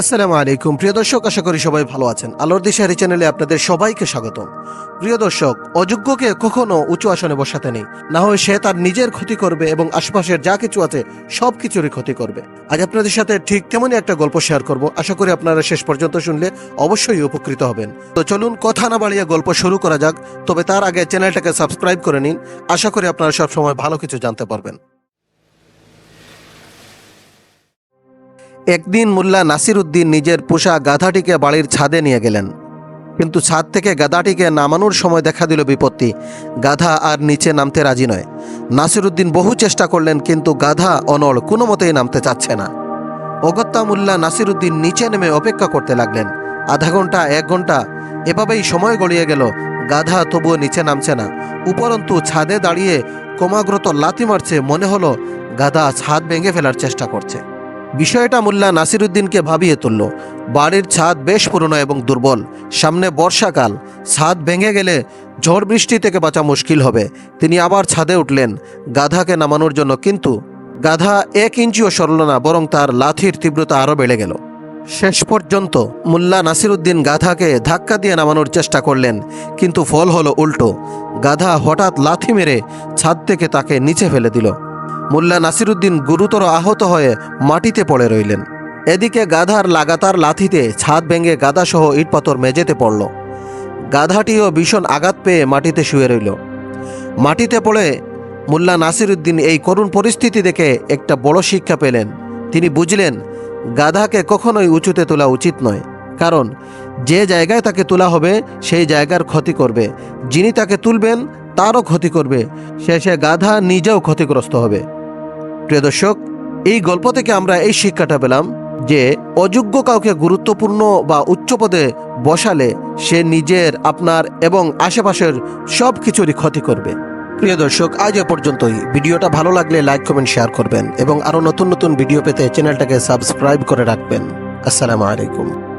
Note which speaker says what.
Speaker 1: আসসালামু আলাইকুম। প্রিয় দর্শক, আশা করি সবাই ভালো আছেন। আলোর দিশারি চ্যানেলে আপনাদের সবাইকে স্বাগত প্রিয় দর্শক, অযোগ্যকে কখনো উঁচু আসনে বসাতে নেই। না হয় সে তার নিজের ক্ষতি করবে এবং আশপাশের যা কিছু আছে সব কিছুরই ক্ষতি করবে। আজ আপনাদের সাথে ঠিক তেমনই একটা গল্প শেয়ার করব। আশা করি আপনারা শেষ পর্যন্ত শুনলে অবশ্যই উপকৃত হবেন। তো চলুন কথা না বাড়িয়ে গল্প শুরু করা যাক, তবে তার আগে চ্যানেলটাকে সাবস্ক্রাইব করে নিন। আশা করি আপনারা সবসময় ভালো কিছু জানতে পারবেন। একদিন মোল্লা নাসির উদ্দিন নিজের পোষা গাধাটিকে বাড়ির ছাদে নিয়ে গেলেন। কিন্তু ছাদ থেকে গাধাটিকে নামানোর সময় দেখা দিল বিপত্তি। গাধা আর নিচে নামতে রাজি নয়। নাসির উদ্দিন বহু চেষ্টা করলেন, কিন্তু গাধা অনড় কোনো মতেই নামতে চাচ্ছে না। অগত্যা মোল্লা নাসির উদ্দিন নিচে নেমে অপেক্ষা করতে লাগলেন। আধা ঘণ্টা এক ঘণ্টা এভাবেই সময় গড়িয়ে গেল। গাধা তবুও নিচে নামছে না। উপরন্তু ছাদে দাঁড়িয়ে ক্রমাগত লাথি মারছে মনে হলো, গাধা ছাদ ভেঙে ফেলার চেষ্টা করছে। বিষয়টা মোল্লা নাসিরুদ্দিনকে ভাবিয়ে তুলল। বাড়ির ছাদ বেশ পুরনো এবং দুর্বল। সামনে বর্ষাকাল। ছাদ ভেঙে গেলে ঝড় বৃষ্টি থেকে বাঁচা মুশকিল হবে। তিনি আবার ছাদে উঠলেন। গাধাকে নামানোর জন্য কিন্তু গাধা এক ইঞ্চিও সরল না, বরং তার লাথির তীব্রতা আরও বেড়ে গেল। শেষ পর্যন্ত মোল্লা নাসিরুদ্দিন গাধাকে ধাক্কা দিয়ে নামানোর চেষ্টা করলেন, কিন্তু ফল হলো উল্টো। গাধা হঠাৎ লাথি মেরে ছাদ থেকে তাকে নিচে ফেলে দিল। মোল্লা নাসিরুদ্দিন গুরুতর আহত হয়ে মাটিতে পড়ে রইলেন। এদিকে গাধার লাগাতার লাথিতে ছাদ ভেঙে গাধাসহ ইটপাথর মেঝেতে পড়ল। গাধাটিও ভীষণ আঘাত পেয়ে মাটিতে শুয়ে রইল। মাটিতে পড়ে মোল্লা নাসিরুদ্দিন এই করুণ পরিস্থিতি দেখে একটা বড় শিক্ষা পেলেন। তিনি বুঝলেন, গাধাকে কখনোই উঁচুতে তোলা উচিত নয়, কারণ যে জায়গায় তাকে তোলা হবে, সেই জায়গার ক্ষতি করবে। যিনি তাকে তুলবেন তারও ক্ষতি করবে। শেষে গাধা নিজেও ক্ষতিগ্রস্ত হবে। প্রিয় দর্শক, এই গল্প থেকে আমরা এই শিক্ষাটা পেলাম যে, অযোগ্য কাউকে গুরুত্বপূর্ণ বা উচ্চ পদে বসালে সে নিজের, আপনার এবং আশেপাশের সব কিছুরই ক্ষতি করবে। প্রিয় দর্শক, আজ এ পর্যন্তই। ভিডিওটা ভালো লাগলে লাইক, কমেন্ট, শেয়ার করবেন এবং আরও নতুন নতুন ভিডিও পেতে চ্যানেলটাকে সাবস্ক্রাইব করে রাখবেন। আসসালামু আলাইকুম।